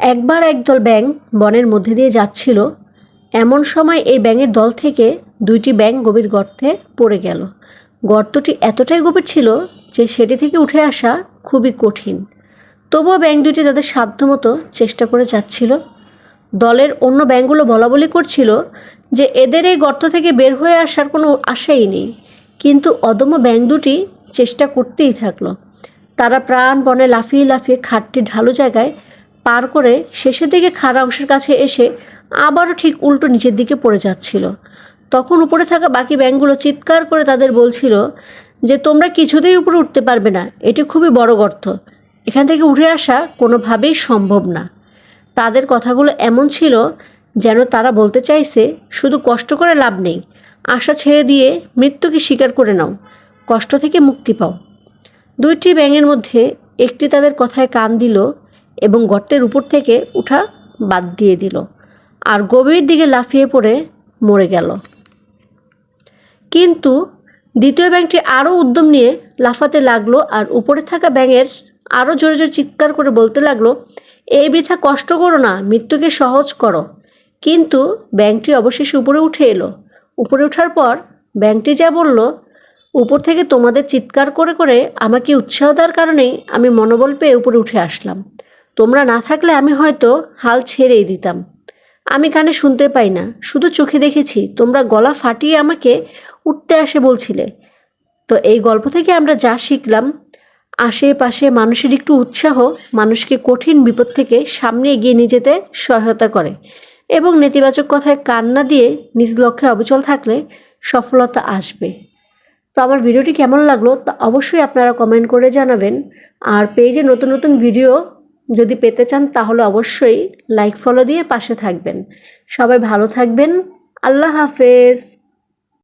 একবার একদল ব্যাঙ বনের মধ্যে দিয়ে যাচ্ছিল, এমন সময় এই ব্যাঙের দল থেকে দুইটি ব্যাঙ গভীর গর্তে পড়ে গেল। গর্তটি এতটাই গভীর ছিল যে সেটি থেকে উঠে আসা খুবই কঠিন। তবুও ব্যাঙ দুটি তাদের সাধ্যমতো চেষ্টা করে যাচ্ছিল। দলের অন্য ব্যাঙগুলো বলা বলি করছিল যে এদের এই গর্ত থেকে বের হয়ে আসার কোনো আশাই নেই। কিন্তু অদম্য ব্যাঙ দুটি চেষ্টা করতেই থাকল। তারা প্রাণপণে লাফিয়ে লাফিয়ে খাটটি ঢালু জায়গায় পার করে শেষের দিকে খাড়া অংশের কাছে এসে আবারও ঠিক উল্টো নিচের দিকে পড়ে যাচ্ছিল। তখন উপরে থাকা বাকি ব্যাঙগুলো চিৎকার করে তাদের বলছিল যে, তোমরা কিছুতেই উপরে উঠতে পারবে না। এটি খুবই বড় গর্ত। এখান থেকে উঠে আসা কোনোভাবেই সম্ভব না। তাদের কথাগুলো এমন ছিল যেন তারা বলতে চাইছে, শুধু কষ্ট করে লাভ নেই। আশা ছেড়ে দিয়ে মৃত্যুকে স্বীকার করে নাও। কষ্ট থেকে মুক্তি পাও। দুইটি ব্যাঙের মধ্যে একটি তাদের কথায় কান দিল এবং গর্তের উপর থেকে উঠা বাদ দিয়ে দিল। আর গভীর দিকে লাফিয়ে পড়ে মরে গেল। কিন্তু দ্বিতীয় ব্যাংকটি আরও উদ্যম নিয়ে লাফাতে লাগল আর উপরে থাকা ব্যাঙের আরও জোরে জোরে চিৎকার করে বলতে লাগল, এই বৃথা কষ্ট করো না, মৃত্যুকে সহজ করো। কিন্তু ব্যাংকটি অবশেষে উপরে উঠে এলো। উপরে ওঠার পর ব্যাংকটি যা বলল, উপর থেকে তোমাদের চিৎকার করে করে আমাকে উৎসাহ দেওয়ার কারণেই আমি মনোবল পেয়ে উপরে উঠে আসলাম। তোমরা না থাকলে আমি হয়তো হাল ছেড়েই দিতাম। আমি কানে শুনতে পাই না, শুধু চোখে দেখেছি, তোমরা গলা ফাটিয়ে আমাকে উঠতে আসে বলছিলে। তো এই গল্প থেকে আমরা যা শিখলাম, আশেপাশে মানুষের একটু উৎসাহ, মানুষকে কঠিন বিপদ থেকে সামনে এগিয়ে নিয়ে যেতে সহায়তা করে এবং নেতিবাচক কথায় কান্না দিয়ে নিজ লক্ষ্যে অবিচল থাকলে সফলতা আসবে। তো আমার ভিডিওটি কেমন লাগল তা অবশ্যই আপনারা কমেন্ট করে জানাবেন। আর পেজে নতুন নতুন ভিডিও যদি পেতে চান তাহলে অবশ্যই লাইক ফলো দিয়ে পাশে থাকবেন। সবাই ভালো থাকবেন। আল্লাহ হাফেজ।